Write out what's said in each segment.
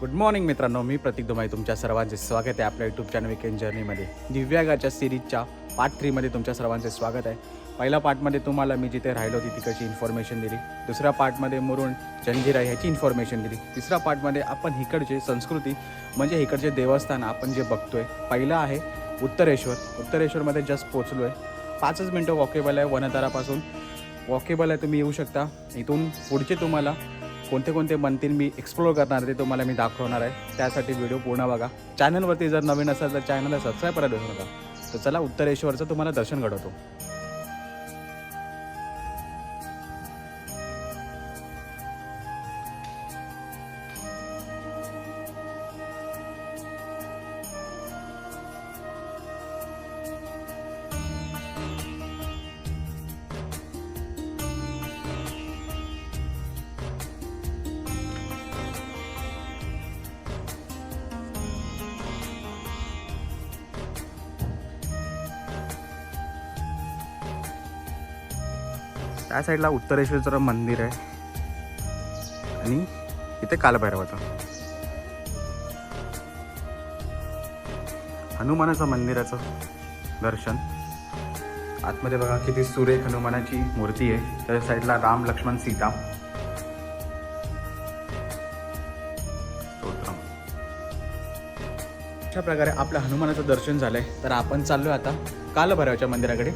Good morning मित्रांनो. मी प्रतीक दुमाई तुमच्या सर्वांचे स्वागत आहे आपल्या यूट्यूब चॅनल विकेंड जर्नीमध्ये दिव्यागाच्या सिरीजच्या पार्ट थ्रीमध्ये तुमच्या सर्वांचे स्वागत आहे. पहिल्या पार्टमध्ये तुम्हाला मी जिथे राहिलो होती तिकडची इन्फॉर्मेशन दिली. दुसऱ्या पार्टमध्ये मुरुण जंजिरा ह्याची इन्फॉर्मेशन दिली. तिसऱ्या पार्टमध्ये आपण इकडचे संस्कृती म्हणजे इकडचे देवस्थान आपण जे बघतोय. पहिलं आहे उत्तरेश्वर. उत्तरेश्वरमध्ये जस्ट पोचलो आहे पाचच मिनटं वॉकेबल आहे. वनतारापासून वॉकेबल आहे. तुम्ही येऊ शकता. इथून पुढचे तुम्हाला कोणते कोणते मंदिर मी एक्सप्लोअर करणार ते तुम्हाला मी दाखवणार आहे. त्यासाठी व्हिडिओ पूर्ण बघा. चॅनलवरती जर नवीन असाल तर चॅनलला सबस्क्राईब करायला विसरू नका. तर चला उत्तरेश्वरचं तुम्हाला दर्शन घडवतो. त्या साईडला उत्तरेश्वरचं मंदिर आहे. आणि इथे कालभैरवाचं हनुमानाचं मंदिराचं दर्शन. आतमध्ये बघा किती सुरेख हनुमानाची मूर्ती आहे. त्या साईडला राम लक्ष्मण सीता. अशा प्रकारे आपल्या हनुमानाचं दर्शन झालंय. तर आपण चाललोय आता कालभैरवाच्या मंदिराकडे.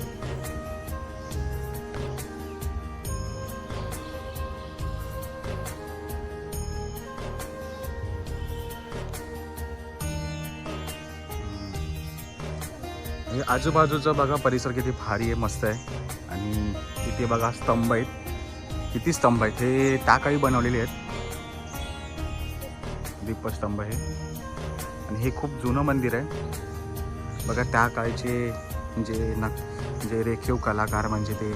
हे आजूबाजूचं बघा परिसर किती भारी आहे मस्त आहे. आणि तिथे बघा स्तंभ आहेत. किती स्तंभ आहेत? हे टाकाळी बनवलेले आहेत. दीपस्तंभ हे. आणि हे खूप जुनं मंदिर आहे. बघा त्या काळचे जे न जे रेखीव कलाकार म्हणजे ते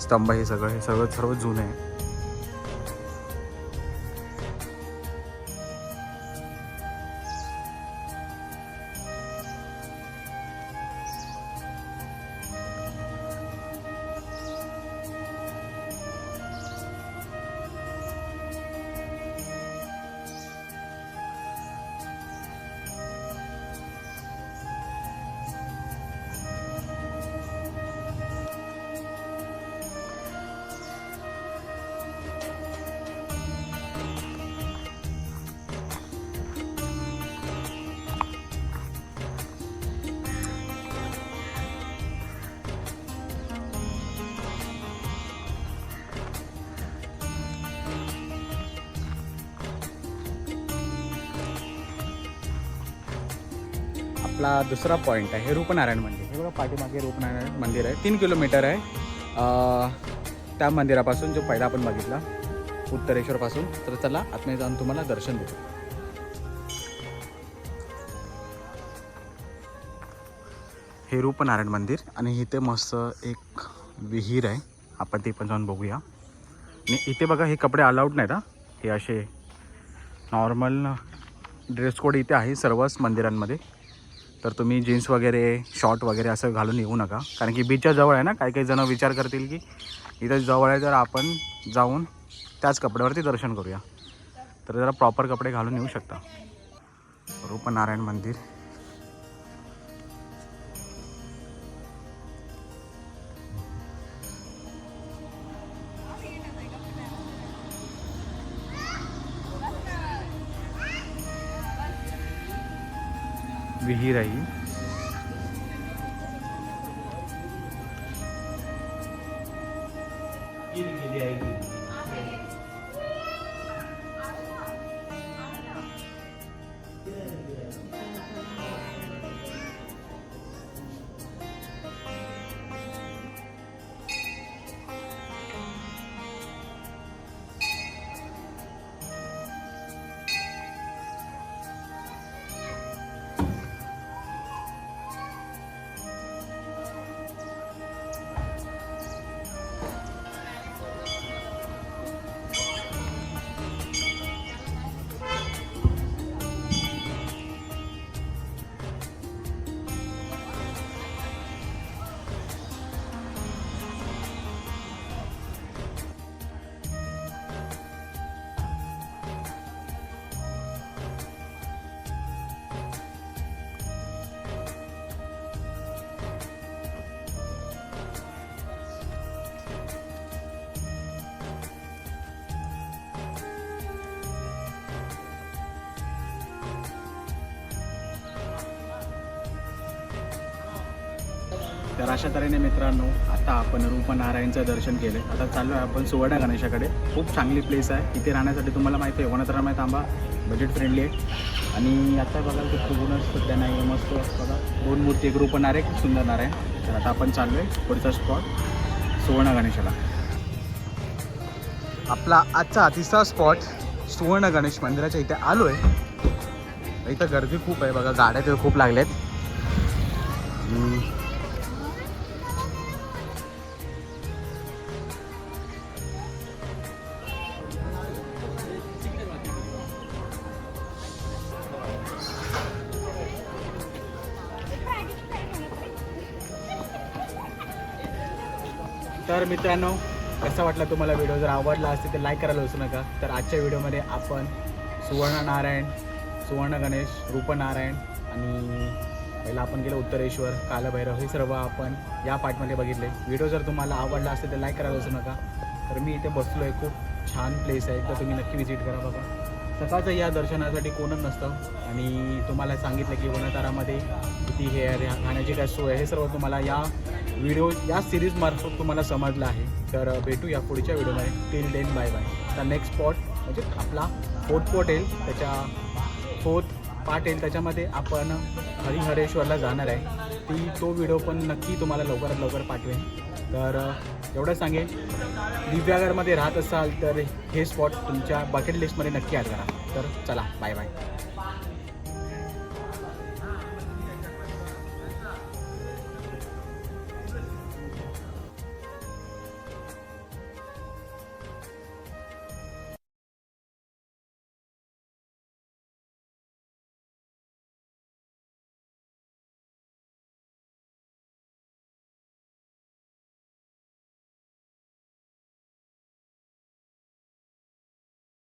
स्तंभ हे सगळं हे सगळं सर्व जुनं आहे. आपला दुसरा पॉईंट आहे हे रूपनारायण मंदिर. हे बघा पाठीमागे रूपनारायण मंदिर आहे. तीन किलोमीटर आहे. त्या मंदिरापासून जो पहिला आपण बघितला उत्तरेश्वरपासून तर चला आतमध्ये जाऊन तुम्हाला दर्शन देतो हे रूपनारायण मंदिर आणि इथे मस्त एक विहीर आहे. आपण ते पण जाऊन बघूया. आणि इथे बघा हे कपडे अलाउड नाहीत हा. हे असे नॉर्मल ड्रेस कोड इथे आहे सर्वच मंदिरांमध्ये. तर तुम्ही जीन्स वगैरे शॉर्ट वगैरे असं घालून येऊ नका. कारण की बीचच्या जवळ आहे ना काही काही जण विचार करतील की इथं जवळ आहे तर आपण जाऊन त्याच कपड्यावरती दर्शन करूया. तर जरा प्रॉपर कपडे घालून येऊ शकता. रूपनारायण मंदिर. विहीर आहे गेली आहे तर अशा तऱ्हेने मित्रांनो आता आपण रूपनारायणचं दर्शन केलं आता चाललो आहे आपण सुवर्ण गणेशाकडे. खूप चांगली प्लेस आहे. इथे राहण्यासाठी तुम्हाला माहिती आहे वनतरामाय तांबा बजेट फ्रेंडली आहे. आणि आता बघाल तर फुगूनच सध्या नाही आहे. मस्त बघा. दोन मूर्ती एक रूपनारायण खूप सुंदर नारायण. तर आता आपण चाललो आहे पुढचा स्पॉट सुवर्ण गणेशाला. आपला आजचा तिसरा स्पॉट सुवर्ण गणेश मंदिराच्या इथे आलो आहे इथं गर्दी खूप आहे बघा. गाड्या तर खूप लागल्या आहेत तर मित्रांनो कसा वाटला तुम्हाला व्हिडिओ? जर आवडला असेल तर लाईक करायला विसरू नका. तर आजच्या व्हिडिओमध्ये आपण सुवर्ण नारायण सुवर्ण गणेश रूपनारायण आणि पहिला आपण गेलो उत्तरेश्वर कालभैरव हे सर्व आपण या पार्टमध्ये बघितले. व्हिडिओ जर तुम्हाला आवडला असेल तर लाईक करायला विसरू नका. तर मी इथे बसलो आहे खूप छान प्लेस आहे. तर तुम्ही नक्की व्हिजिट करा बघा. सकाळचं या दर्शनासाठी कोणच नसतं. आणि तुम्हाला सांगितलं की वनतारामध्ये किती हे आहे खाण्याची काय सोय आहे हे सर्व तुम्हाला या व्हिडिओ या सिरीजमार्फत तुम्हाला समजलं आहे. तर भेटू या पुढच्या व्हिडिओमध्ये. टिल डेन बाय बाय आता नेक्स्ट स्पॉट म्हणजे आपला फोर्थ स्पॉट येईल. त्याच्या फोर्थ पार्ट येईल. त्याच्यामध्ये आपण हरिहरेश्वरला जाणार आहे. ती तो व्हिडिओ पण नक्की तुम्हाला लवकरात लवकर पाठवेन. तर एवढं सांगेन दिव्यागरमध्ये राहत असाल तर हे स्पॉट तुमच्या बकेट लिस्टमध्ये नक्की ॲड करा. तर चला बाय बाय